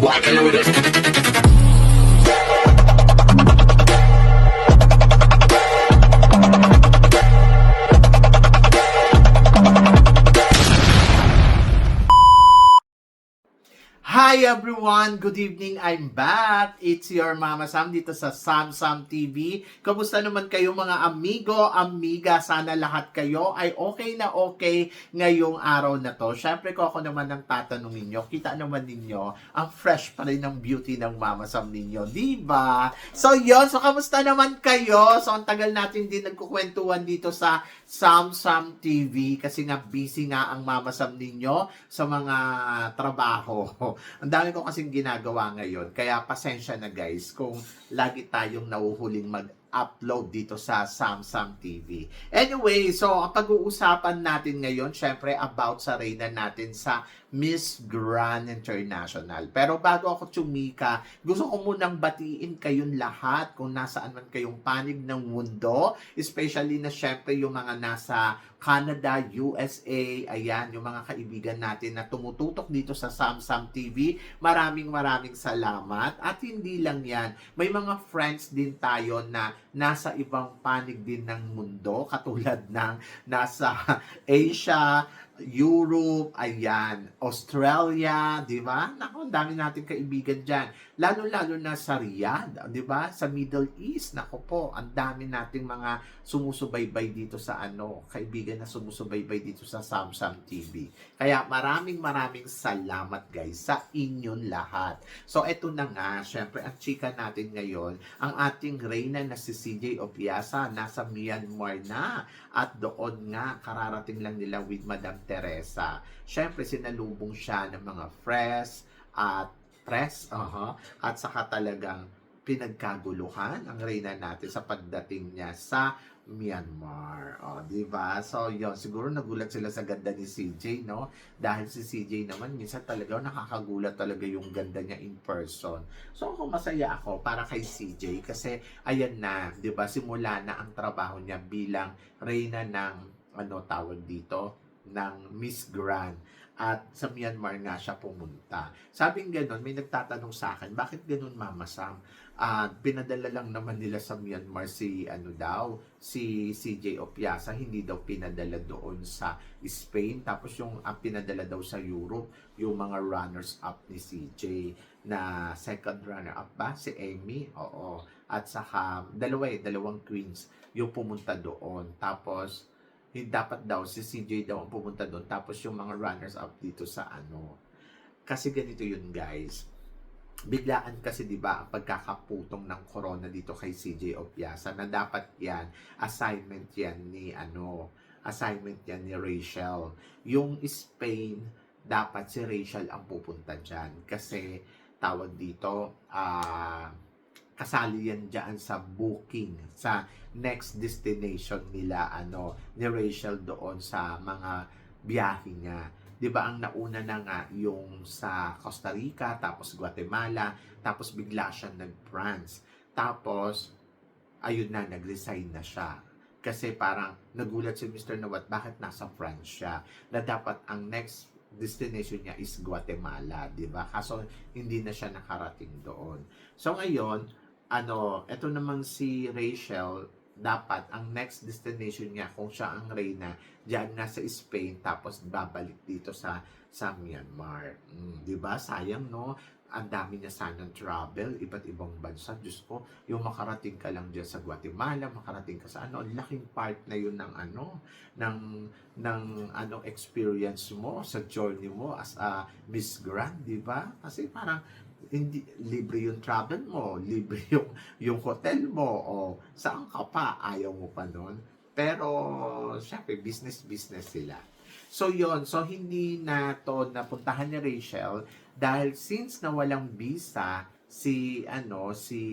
walking with it. Hi everyone! Good evening! I'm back! It's your Mama Sam dito sa Sam Sam TV. Kamusta naman kayo mga amigo, amiga? Sana lahat kayo ay okay na okay ngayong araw na to. Siyempre ko ako naman ang tatanungin nyo. Kita naman ninyo, ang fresh pa rin ng beauty ng Mama Sam ninyo. Di ba? So yon so kamusta naman kayo? So ang tagal natin din nagkukwentuhan dito sa Sam Sam TV kasi nga busy nga ang Mama Sam ninyo sa mga trabaho. Ang dami ko kasing ginagawa ngayon. Kaya pasensya na guys kung lagi tayong nauhuling mag-upload dito sa Samsung TV. Anyway, so ang pag-uusapan natin ngayon, syempre about sa reyna natin sa Miss Grand International. Pero bago ako tsumika, gusto ko munang batiin kayong lahat kung nasaan man kayong panig ng mundo, especially na syempre yung mga nasa Canada, USA, ayan, yung mga kaibigan natin na tumututok dito sa Samsung TV. Maraming maraming salamat. At hindi lang yan, may mga friends din tayo na nasa ibang panig din ng mundo, katulad ng nasa Asia, Europe, ayan, Australia, di ba? Ang dami nating kaibigan dyan. Lalo-lalo na sa Riyadh, di ba? Sa Middle East, naku po, ang dami nating mga sumusubaybay dito sa ano, kaibigan na sumusubaybay dito sa Samsung TV. Kaya maraming maraming salamat guys sa inyong lahat. So eto na nga, syempre ang chika natin ngayon, ang ating reyna na si CJ Opiasa nasa Myanmar na at doon nga kararating lang nila with Madam Teresa. Syempre sinalubong siya ng mga fresh at press, aha, at saka talagang pinagkaguluhan ang reyna natin sa pagdating niya sa Myanmar. O, di ba? So, yon siguro nagulat sila sa ganda ni CJ, no? Dahil si CJ naman, minsan talaga nakakagulat talaga yung ganda niya in person. So, ako masaya ako para kay CJ kasi ayan na, di ba? Simula na ang trabaho niya bilang reyna ng, ano tawag dito, ng Miss Grand at sa Myanmar nga siya pumunta. Sabing ganun, may nagtatanong sa akin, bakit ganun Mama Sam? Ah, pinadala lang naman nila sa Myanmar si ano daw, si CJ Opiasa, hindi daw pinadala doon sa Spain. Tapos yung ang pinadala daw sa Europe, yung mga runners up ni CJ na second runner up ba? Si Amy, oo. At saka, dalawa eh, dalawang queens yung pumunta doon. Tapos, dapat daw si CJ daw ang pumunta doon tapos yung mga runners up dito sa ano. Kasi ganito yun guys. Biglaan kasi 'di ba ang pagkakaputong ng corona dito kay CJ Opiasa na dapat yan assignment yan ni ano assignment yan ni Rachel. Yung Spain dapat si Rachel ang pupunta diyan kasi tawag dito ah kasali yan dyan sa booking sa next destination nila ano ni Rachel doon sa mga biyahe niya. 'Di ba ang nauna na nga yung sa Costa Rica, tapos Guatemala, tapos bigla siya nag-France. Tapos ayun na nag-resign na siya. Kasi parang nagulat si Mr. Nawat bakit nasa France siya. Na dapat ang next destination niya is Guatemala, 'di ba? Kaso hindi na siya nakarating doon. So ngayon, ano, eto namang si Rachel, dapat ang next destination niya kung siya ang reyna diyan nga sa Spain tapos babalik dito sa sa Myanmar. Mm, 'Di ba? Sayang no. Ang dami niya sanang travel, iba't ibang bansa. Diyos ko, yung makarating ka lang diyan sa Guatemala, makarating ka sa ano, laking part na yun ng ano, ng ng ano experience mo sa journey mo as a Miss Grand, 'di ba? Kasi parang hindi libre yung travel mo, libre yung yung hotel mo o saan ka pa ayaw mo pa noon. Pero syempre business business sila. So yon, so hindi na to napuntahan ni Rachel dahil since na walang visa si ano si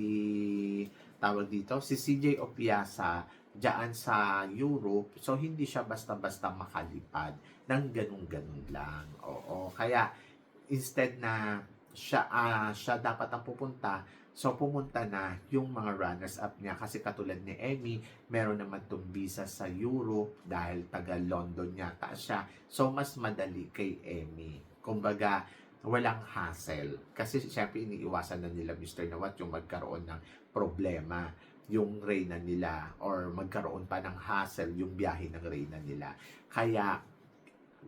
tawag dito si CJ Opiasa diyan sa Europe so hindi siya basta-basta makalipad ng ganun-ganun lang. Oo, kaya instead na siya ah, siya dapat ang pupunta so pumunta na yung mga runners up niya kasi katulad ni Emmy meron naman tong visa sa Europe dahil taga London yata siya so mas madali kay Emmy kumbaga walang hassle. Kasi siyempre iniiwasan na nila Mr. Nawat yung magkaroon ng problema yung reyna nila or magkaroon pa ng hassle yung biyahe ng reyna nila. Kaya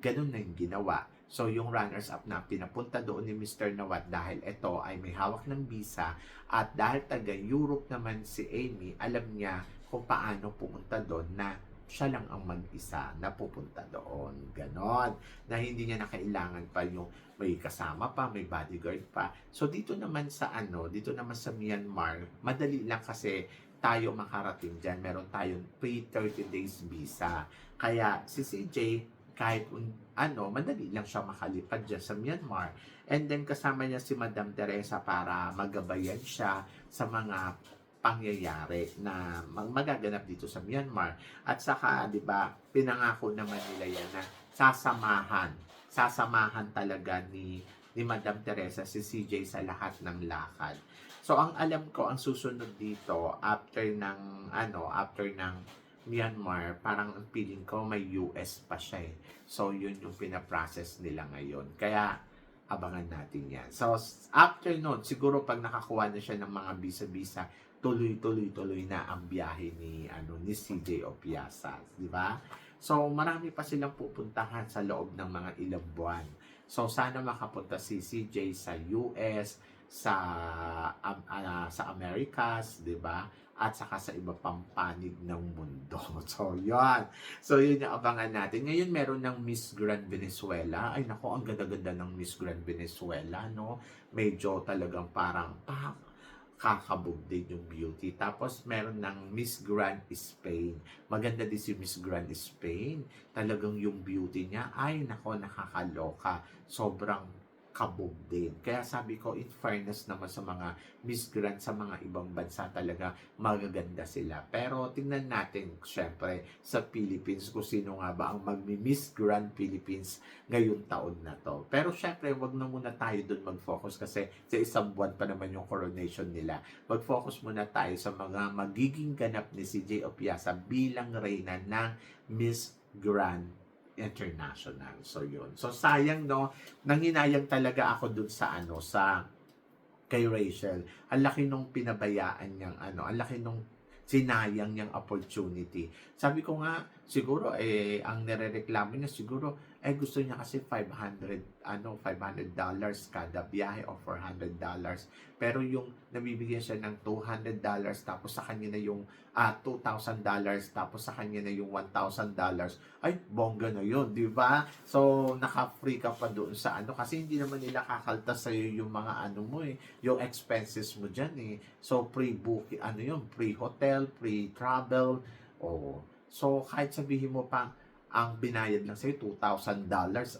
ganun na yung ginawa. So yung runners-up na pinapunta doon ni Mr. Nawat dahil ito ay may hawak ng visa at dahil taga Europe naman si Amy, alam niya kung paano pumunta doon na siya lang ang mag-isa na pupunta doon. Ganon. Na hindi niya na kailangan pa yung may kasama pa, may bodyguard pa. So dito naman sa ano, dito naman sa Myanmar, madali lang kasi tayo makarating dyan. Meron tayong pre-30 days visa. Kaya si CJ, kahit ano, madali lang siya makalipad dyan sa Myanmar. And then kasama niya si Madam Teresa para magabayan siya sa mga pangyayari na mag- magaganap dito sa Myanmar. At saka, di ba, pinangako naman nila yan na sasamahan, sasamahan talaga ni ni Madam Teresa si CJ sa lahat ng lakad. So ang alam ko ang susunod dito after ng ano, after ng Myanmar, parang ang feeling ko may US pa siya eh. So yun yung pinaprocess nila ngayon. Kaya abangan natin yan. So after nun, siguro pag nakakuha na siya ng mga bisa-bisa, tuloy-tuloy-tuloy na ang biyahe ni ano ni CJ Opiasa, di ba? So marami pa silang pupuntahan sa loob ng mga ilang buwan. So sana makapunta si CJ sa US, sa um, ah, sa Americas, 'di ba? At saka sa iba pang panig ng mundo. So, 'yan. So, 'yun yung abangan natin. Ngayon meron ng Miss Grand Venezuela. Ay nako, ang ganda-ganda ng Miss Grand Venezuela, no? Medyo talagang parang pak kakabog din yung beauty. Tapos meron ng Miss Grand Spain. Maganda din si Miss Grand Spain. Talagang yung beauty niya, ay nako, nakakaloka. Sobrang kabog din. Kaya sabi ko, in fairness naman sa mga Miss Grand sa mga ibang bansa talaga, magaganda sila. Pero tingnan natin, syempre, sa Philippines, kung sino nga ba ang magmi-Miss Grand Philippines ngayong taon na to. Pero syempre, wag na muna tayo doon mag-focus kasi sa isang buwan pa naman yung coronation nila. Mag-focus muna tayo sa mga magiging ganap ni CJ Opiasa bilang reyna ng Miss Grand International. So yun. So sayang no, nanghinayang talaga ako dun sa ano, sa kay Rachel. Ang laki nung pinabayaan niyang ano, ang laki nung sinayang niyang opportunity. Sabi ko nga, siguro eh ang nirereklamo niya siguro eh gusto niya kasi 500 ano 500 dollars kada biyahe o 400 dollars. Pero yung nabibigyan siya ng 200 dollars tapos sa kanya na yung ah 2,000 dollars tapos sa kanya na yung 1,000 dollars. Ay, bongga na yun, di ba? So, naka-free ka pa doon sa ano kasi hindi naman nila kakaltas sa yung mga ano mo eh, yung expenses mo diyan eh. So, pre-book, ano yun, pre-hotel, pre-travel. Oh. So, kahit sabihin mo pa, ang binayad lang sa'yo, $2,000.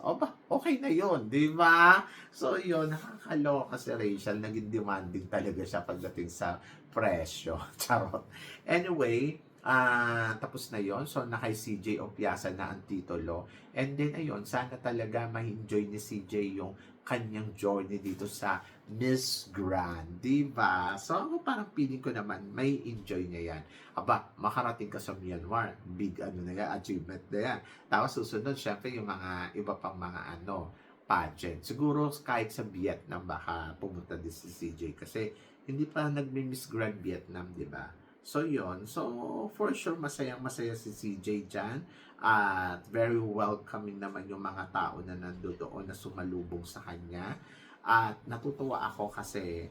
O ba, okay na yon di ba? So, yun, nakakaloka si Rachel. Naging demanding talaga siya pagdating sa presyo. Charot. Anyway, ah tapos na yon So, na kay CJ Opiasa na ang titulo. And then, ayun, sana talaga ma-enjoy ni CJ yung kanyang journey dito sa Miss Grand, di ba? So, ako parang feeling ko naman, may enjoy niya yan. Aba, makarating ka sa Myanmar, big ano na yan, achievement na yan. Tapos susunod, syempre, yung mga iba pang mga ano, pageant. Siguro kahit sa Vietnam baka pumunta din si CJ kasi hindi pa nagmi-Miss Grand Vietnam, di ba? So, yon So, for sure, masayang masaya si CJ dyan. At very welcoming naman yung mga tao na nandoon na sumalubong sa kanya. At natutuwa ako kasi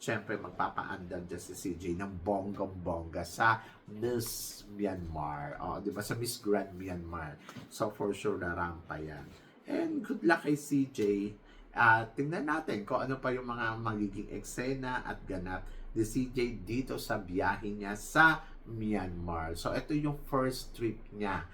syempre magpapaandar dyan si CJ ng bonggang-bongga sa Miss Myanmar. O, di ba? Sa Miss Grand Myanmar. So, for sure, narampa yan. And good luck kay CJ. At tingnan natin kung ano pa yung mga magiging eksena at ganap ni CJ dito sa biyahe niya sa Myanmar. So, ito yung first trip niya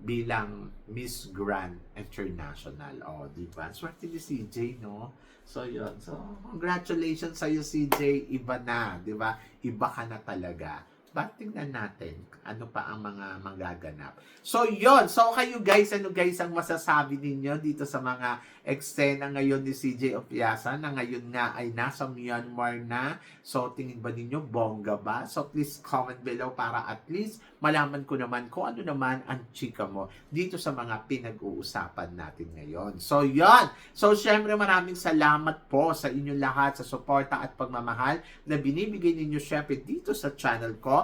bilang Miss Grand International. O, di ba? Swerte ni CJ, no? So, yun. So, congratulations sa'yo, CJ. Iba na, di ba? Iba ka na talaga. Ba? Tingnan natin ano pa ang mga magaganap. So, yon So, kayo guys, ano guys ang masasabi ninyo dito sa mga eksena ngayon ni CJ Opiasa na ngayon nga ay nasa Myanmar na. So, tingin ba ninyo bongga ba? So, please comment below para at least malaman ko naman kung ano naman ang chika mo dito sa mga pinag-uusapan natin ngayon. So, yon So, syempre maraming salamat po sa inyong lahat sa suporta at pagmamahal na binibigay ninyo syempre dito sa channel ko